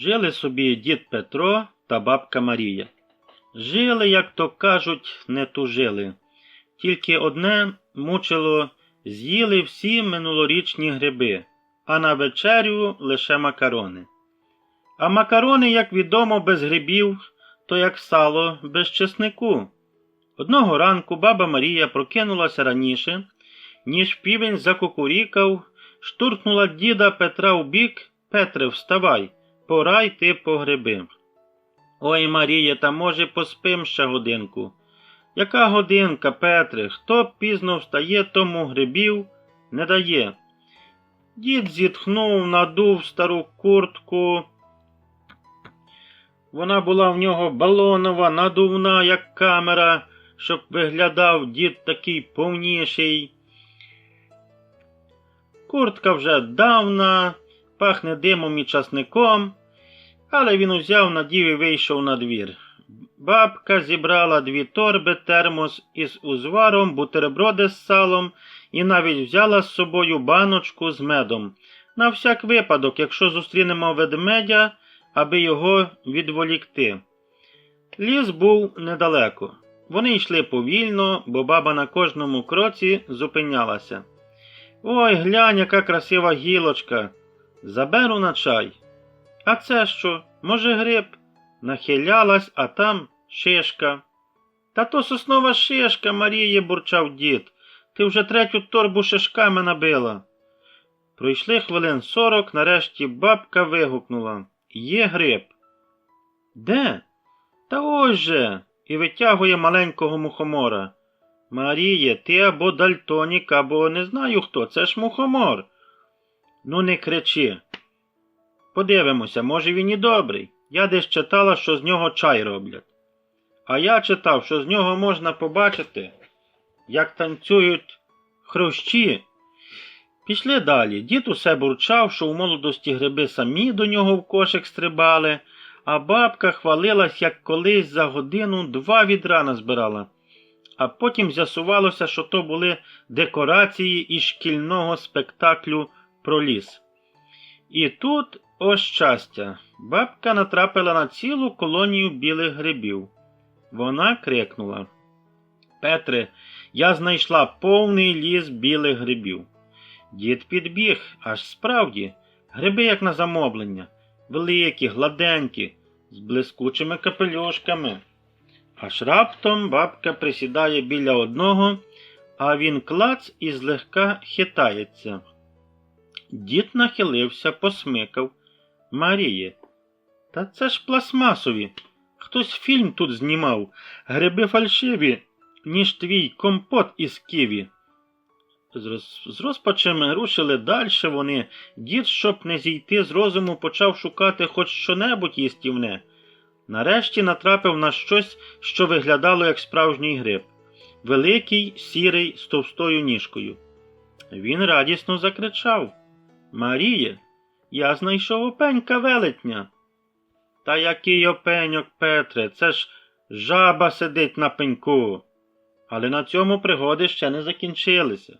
Жили собі дід Петро та бабка Марія. Жили, як то кажуть, не тужили. Тільки одне мучило з'їли всі минулорічні гриби, а на вечерю лише макарони. А макарони, як відомо, без грибів, то як сало без чеснику. Одного ранку баба Марія прокинулася раніше, ніж півень закукурікав, штурхнула діда Петра в бік. Петре, вставай, пора йти по гриби. Ой, Марія, та може поспим ще годинку. Яка годинка, Петре? Хто пізно встає, тому грибів не дає. Дід зітхнув, надув стару куртку. Вона була в нього балонова, надувна, як камера, щоб виглядав дід такий повніший. Куртка вже давна, пахне димом і часником, але він узяв надів і вийшов на двір. Бабка зібрала дві торби, термос із узваром, бутерброди з салом і навіть взяла з собою баночку з медом. На всяк випадок, якщо зустрінемо ведмедя, аби його відволікти. Ліс був недалеко. Вони йшли повільно, бо баба на кожному кроці зупинялася. Ой, глянь, яка красива гілочка. Заберу на чай. А це що? Може, гриб? Нахилялась, а там шишка. Та то соснова шишка, Маріє, бурчав дід. Ти вже третю торбу шишками набила. Пройшли хвилин сорок, нарешті бабка вигукнула. Є гриб. Де? Та ось же. І витягує маленького мухомора. Маріє, ти або дальтонік, або не знаю хто, це ж мухомор. Ну, не кричи. Подивимося, може він і добрий. Я десь читала, що з нього чай роблять. А я читав, що з нього можна побачити, як танцюють хрущі. Пішли далі. Дід усе бурчав, що у молодості гриби самі до нього в кошик стрибали, а бабка хвалилась, як колись за годину два відра назбирала. А потім з'ясувалося, що то були декорації із шкільного спектаклю про ліс. І тут, о щастя, бабка натрапила на цілу колонію білих грибів. Вона крикнула Петре, я знайшла повний ліс білих грибів. Дід підбіг, аж справді, гриби, як на замовлення, великі, гладенькі, з блискучими капелюшками. Аж раптом бабка присідає біля одного, а він клац і злегка хитається. Дід нахилився, посмикав. Маріє, та це ж пластмасові. Хтось фільм тут знімав, гриби фальшиві, ніж твій компот із ківі. З, роз... з розпачем рушили далі вони. Дід, щоб не зійти з розуму, почав шукати хоч що-небудь їстівне. Нарешті натрапив на щось, що виглядало як справжній гриб великий, сірий, з товстою ніжкою. Він радісно закричав Маріє, я знайшов опенька велетня. Та який опеньок, Петре, це ж жаба сидить на пеньку. Але на цьому пригоди ще не закінчилися.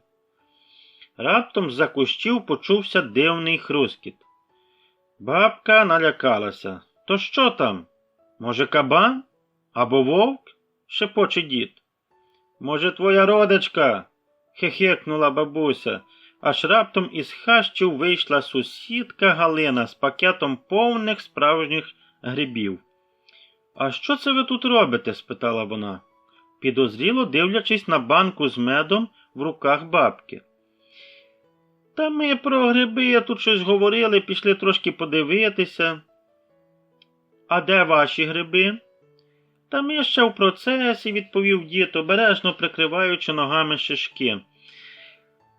Раптом з-за кущів почувся дивний хрускіт. Бабка налякалася. То що там? Може, кабан? Або вовк? шепоче дід. Може, твоя родичка? хихикнула бабуся, аж раптом із хащів вийшла сусідка Галина з пакетом повних справжніх грибів. А що це ви тут робите? спитала вона, підозріло дивлячись на банку з медом в руках бабки. Та ми про гриби тут щось говорили, пішли трошки подивитися. А де ваші гриби? Та ми ще в процесі, відповів дід, обережно прикриваючи ногами шишки.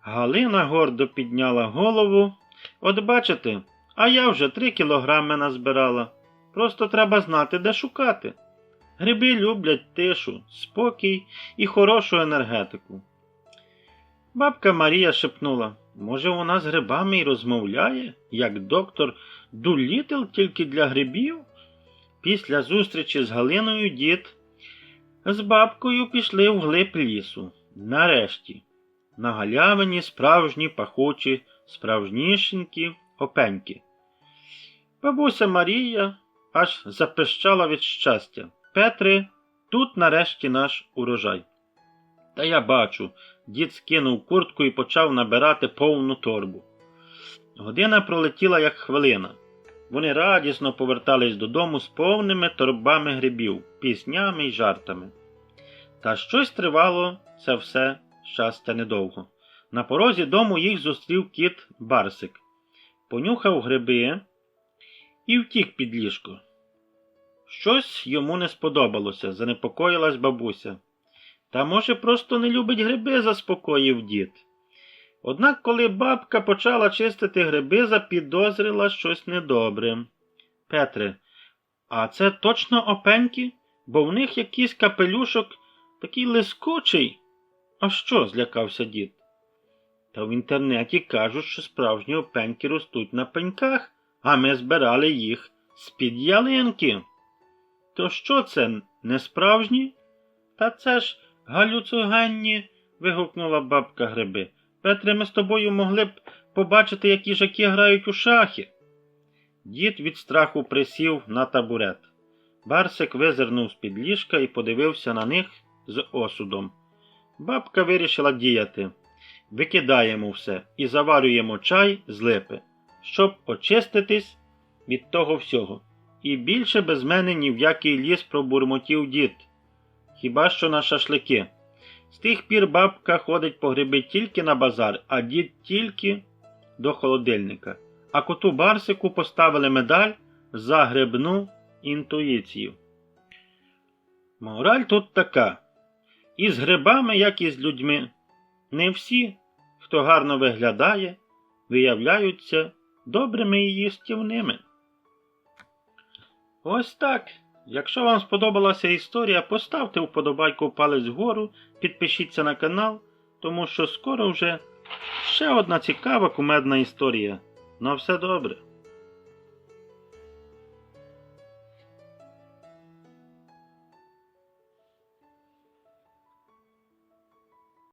Галина гордо підняла голову. От бачите, а я вже три кілограми назбирала. Просто треба знати, де шукати. Гриби люблять тишу, спокій і хорошу енергетику. Бабка Марія шепнула може, вона з грибами й розмовляє, як доктор Дулітл тільки для грибів? Після зустрічі з Галиною дід з бабкою пішли в глиб лісу. Нарешті, на галявині справжні пахучі, справжнішенькі опеньки. Бабуся Марія аж запищала від щастя. Петре, тут нарешті наш урожай. Та я бачу, дід скинув куртку і почав набирати повну торбу. Година пролетіла як хвилина. Вони радісно повертались додому з повними торбами грибів, піснями й жартами. Та щось тривало це все щастя недовго. На порозі дому їх зустрів кіт Барсик, понюхав гриби і втік під ліжко. Щось йому не сподобалося, занепокоїлась бабуся. Та, може, просто не любить гриби, заспокоїв дід. Однак, коли бабка почала чистити гриби, запідозрила щось недобре. Петре, а це точно опеньки? Бо в них якийсь капелюшок такий лискучий. А що? злякався дід. Та в інтернеті кажуть, що справжні опеньки ростуть на пеньках, а ми збирали їх з-під ялинки. То що це, не справжні? Та це ж галюцогенні, вигукнула бабка гриби. Петре, ми з тобою могли б побачити, як їжаки грають у шахи. Дід від страху присів на табурет. Барсик визирнув з-під ліжка і подивився на них з осудом. Бабка вирішила діяти. Викидаємо все і заварюємо чай з липи, щоб очиститись від того всього. І більше без мене ні в який ліс пробурмотів дід. Хіба що на шашлики. З тих пір бабка ходить по гриби тільки на базар, а дід тільки до холодильника. А коту Барсику поставили медаль за грибну інтуїцію. Мораль тут така. І з грибами, як і з людьми. Не всі, хто гарно виглядає, виявляються добрими і їстівними. Ось так. Якщо вам сподобалася історія, поставте вподобайку палець вгору, підпишіться на канал, тому що скоро вже ще одна цікава кумедна історія. На все добре.